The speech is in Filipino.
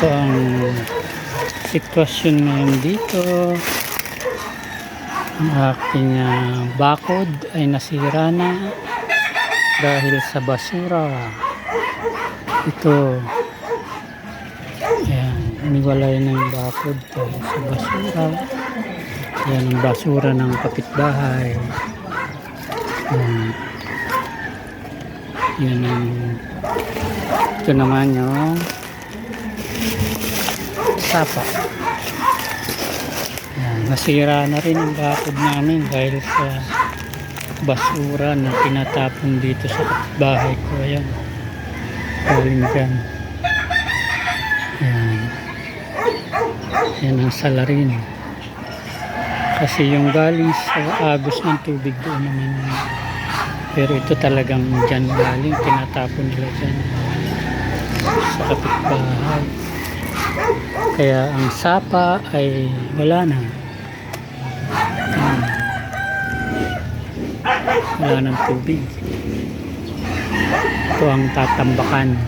Ito ang sitwasyon ngayon dito. Ang aking ah, bakod ay nasira na dahil sa basura. Ito. Ayan, iniwalay na yung bakod dahil sa basura. Ayan ang basura ng kapitbahay. Ayan. Yan ang ito naman yung sapa. Yan, nasira na rin ang bakod namin dahil sa basura na tinatapon dito sa bahay ko. Ayan. Galing dyan. Yan. Yan ang salarin. Kasi yung galing sa agos ng tubig doon naman. Pero ito talagang dyan galing. Tinatapon nila dyan sa kapitbahay. Kaya ang sapa ay wala na. Wala ng tubig. Ito ang tatambakan.